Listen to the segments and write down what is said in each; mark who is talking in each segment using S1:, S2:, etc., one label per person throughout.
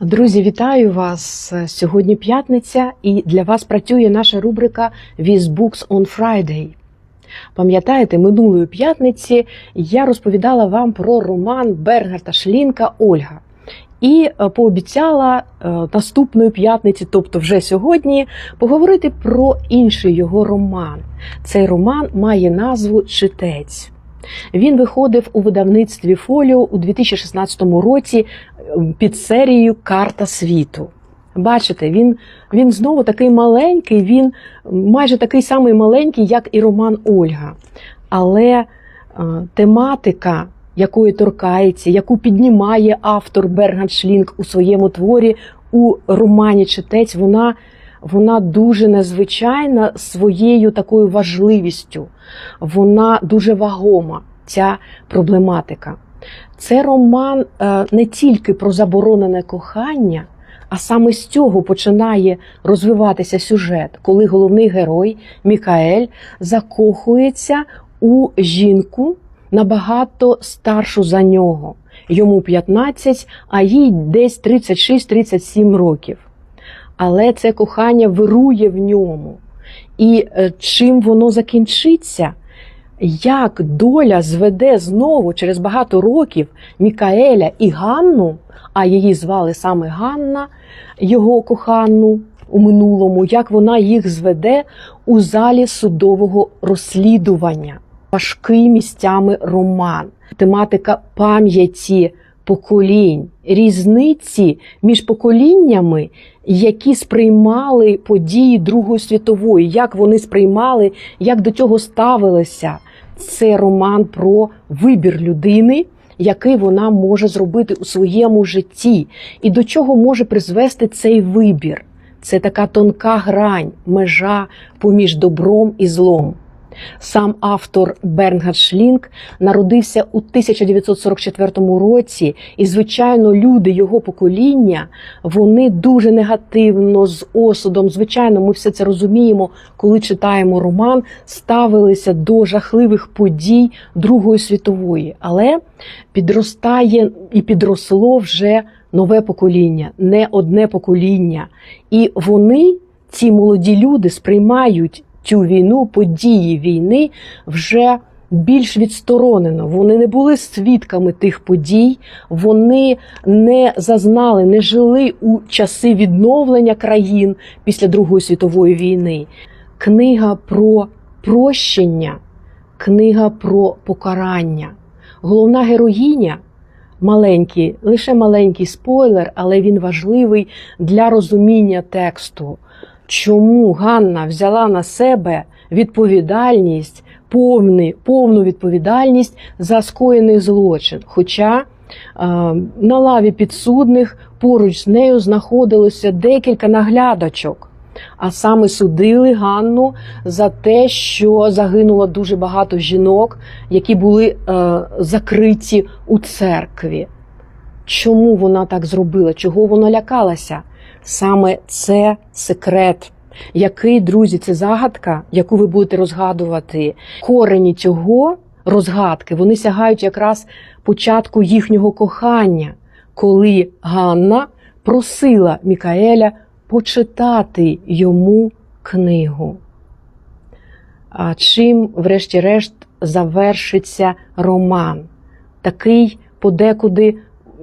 S1: Друзі, вітаю вас! Сьогодні п'ятниця, і для вас працює наша рубрика With Books on Friday. Пам'ятаєте, минулої п'ятниці я розповідала вам про роман Бернгарта Шлінка Ольга. І е, пообіцяла е, наступної п'ятниці, тобто вже сьогодні, поговорити про інший його роман. Цей роман має назву Читець. Він виходив у видавництві Фоліо у 2016 році е, під серією Карта світу. Бачите, він, він знову такий маленький, він майже такий самий маленький, як і роман Ольга. Але е, тематика, якої торкається, яку піднімає автор Берган Шлінг у своєму творі у романі Читець, вона, вона дуже незвичайна своєю такою важливістю. Вона дуже вагома, ця проблематика. Це роман е, не тільки про заборонене кохання, а саме з цього починає розвиватися сюжет, коли головний герой Мікаель закохується у жінку набагато старшу за нього. Йому 15, а їй десь 36-37 років. Але це кохання вирує в ньому. І е, чим воно закінчиться? Як доля зведе знову через багато років Мікаеля і Ганну, а її звали саме Ганна, його кохану у минулому, як вона їх зведе у залі судового розслідування, важкий місцями роман, тематика пам'яті поколінь, різниці між поколіннями, які сприймали події Другої світової, як вони сприймали, як до цього ставилися. Це роман про вибір людини, який вона може зробити у своєму житті, і до чого може призвести цей вибір. Це така тонка грань, межа поміж добром і злом. Сам автор Бернгард Шлінг народився у 1944 році, і, звичайно, люди його покоління вони дуже негативно з осудом. Звичайно, ми все це розуміємо, коли читаємо роман, ставилися до жахливих подій Другої світової, але підростає і підросло вже нове покоління, не одне покоління, і вони, ці молоді люди, сприймають цю війну, події війни вже більш відсторонено. Вони не були свідками тих подій, вони не зазнали, не жили у часи відновлення країн після Другої світової війни. Книга про прощення, книга про покарання. Головна героїня. Маленький, лише маленький спойлер, але він важливий для розуміння тексту чому Ганна взяла на себе відповідальність, повний, повну відповідальність за скоєний злочин. Хоча е, на лаві підсудних поруч з нею знаходилося декілька наглядачок. А саме судили Ганну за те, що загинуло дуже багато жінок, які були е, закриті у церкві. Чому вона так зробила? Чого вона лякалася? Саме це секрет, який, друзі, це загадка, яку ви будете розгадувати. Корені цього розгадки вони сягають якраз початку їхнього кохання, коли Ганна просила Мікаеля почитати йому книгу. А чим, врешті-решт, завершиться роман? Такий подекуди,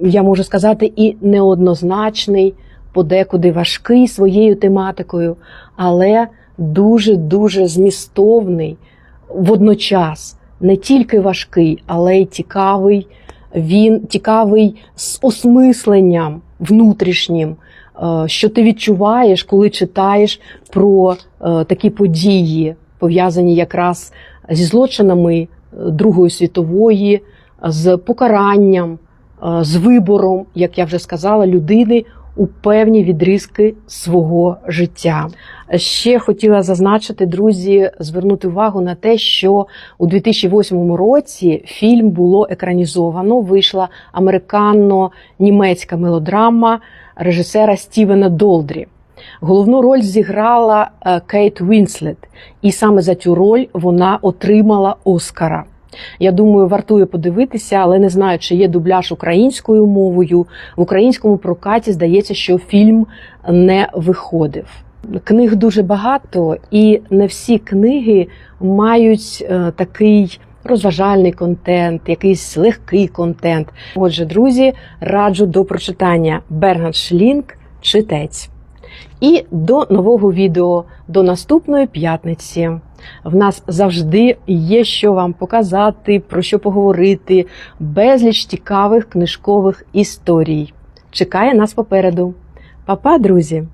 S1: я можу сказати, і неоднозначний подекуди важкий своєю тематикою, але дуже-дуже змістовний водночас, не тільки важкий, але й цікавий. Він цікавий з осмисленням внутрішнім, е, що ти відчуваєш, коли читаєш про е, такі події, пов'язані якраз зі злочинами е, Другої світової, з покаранням, з вибором, як я вже сказала, людини у певні відрізки свого життя. Ще хотіла зазначити, друзі, звернути увагу на те, що у 2008 році фільм було екранізовано. Вийшла американо-німецька мелодрама режисера Стівена Долдрі. Головну роль зіграла Кейт Вінслет, і саме за цю роль вона отримала Оскара Я думаю, вартує подивитися, але не знаю, чи є дубляж українською мовою. В українському прокаті здається, що фільм не виходив. Книг дуже багато, і не всі книги мають е, такий розважальний контент, якийсь легкий контент. Отже, друзі, раджу до прочитання Бернард Шлінк Читець. І до нового відео, до наступної п'ятниці. В нас завжди є що вам показати, про що поговорити, безліч цікавих книжкових історій. Чекає нас попереду. Па-па, друзі!